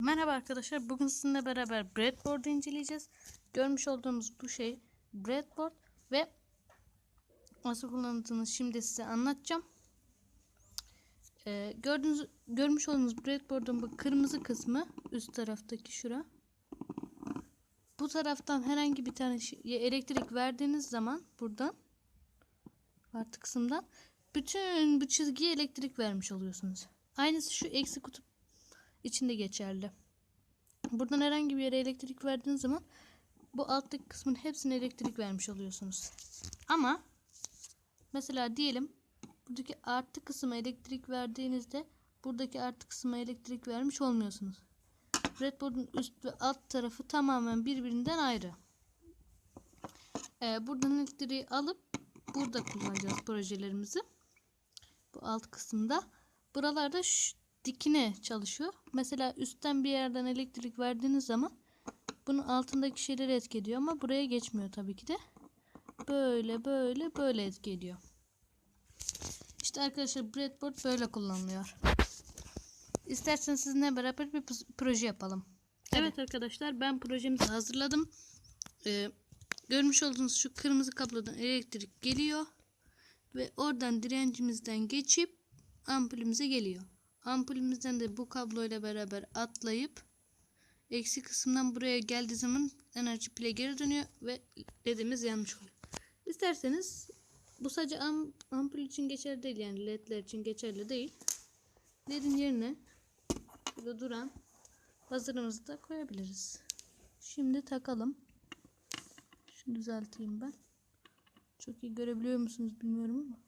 Merhaba arkadaşlar. Bugün sizinle beraber breadboard'u inceleyeceğiz. Görmüş olduğumuz bu şey breadboard ve nasıl kullanıldığını şimdi size anlatacağım. Ee, gördüğünüz, görmüş olduğunuz breadboard'un bu kırmızı kısmı üst taraftaki şura. Bu taraftan herhangi bir tane şey- elektrik verdiğiniz zaman buradan artı kısımdan bütün bu çizgiye elektrik vermiş oluyorsunuz. Aynısı şu eksi kutup içinde geçerli. Buradan herhangi bir yere elektrik verdiğiniz zaman bu alttaki kısmın hepsine elektrik vermiş oluyorsunuz. Ama mesela diyelim buradaki artı kısma elektrik verdiğinizde buradaki artı kısma elektrik vermiş olmuyorsunuz. Breadboard'un üst ve alt tarafı tamamen birbirinden ayrı. Ee, buradan elektriği alıp burada kullanacağız projelerimizi. Bu alt kısımda. Buralarda şu dikine çalışıyor. Mesela üstten bir yerden elektrik verdiğiniz zaman bunun altındaki şeyleri etki ediyor ama buraya geçmiyor tabii ki de. Böyle böyle böyle etki ediyor. İşte arkadaşlar breadboard böyle kullanılıyor. İsterseniz sizinle beraber bir proje yapalım. Evet arkadaşlar ben projemizi hazırladım. Ee, görmüş olduğunuz şu kırmızı kablodan elektrik geliyor ve oradan direncimizden geçip ampulümüze geliyor. Ampulümüzden de bu kabloyla beraber atlayıp eksi kısımdan buraya geldiği zaman enerji pile geri dönüyor ve ledimiz yanmış oluyor. İsterseniz bu sadece am- ampul için geçerli değil yani ledler için geçerli değil. Ledin yerine burada duran buzzer'ımızı da koyabiliriz. Şimdi takalım. Şunu düzelteyim ben. Çok iyi görebiliyor musunuz bilmiyorum ama.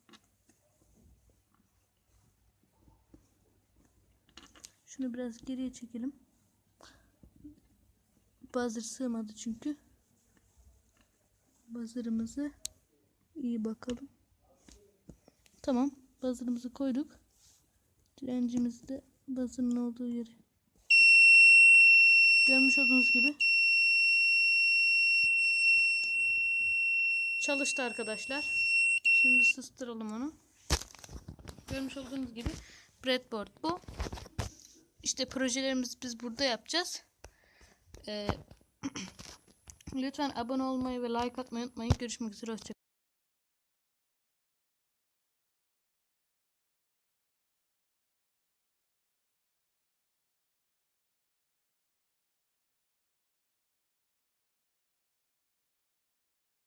Şunu biraz geriye çekelim. Buzzer sığmadı çünkü. Buzzer'ımızı iyi bakalım. Tamam. Buzzer'ımızı koyduk. Direncimizi de buzzer'ın olduğu yere. Görmüş olduğunuz gibi. Çalıştı arkadaşlar. Şimdi susturalım onu. Görmüş olduğunuz gibi breadboard bu. İşte projelerimizi biz burada yapacağız. Ee, lütfen abone olmayı ve like atmayı unutmayın. Görüşmek üzere. Hoşçakalın.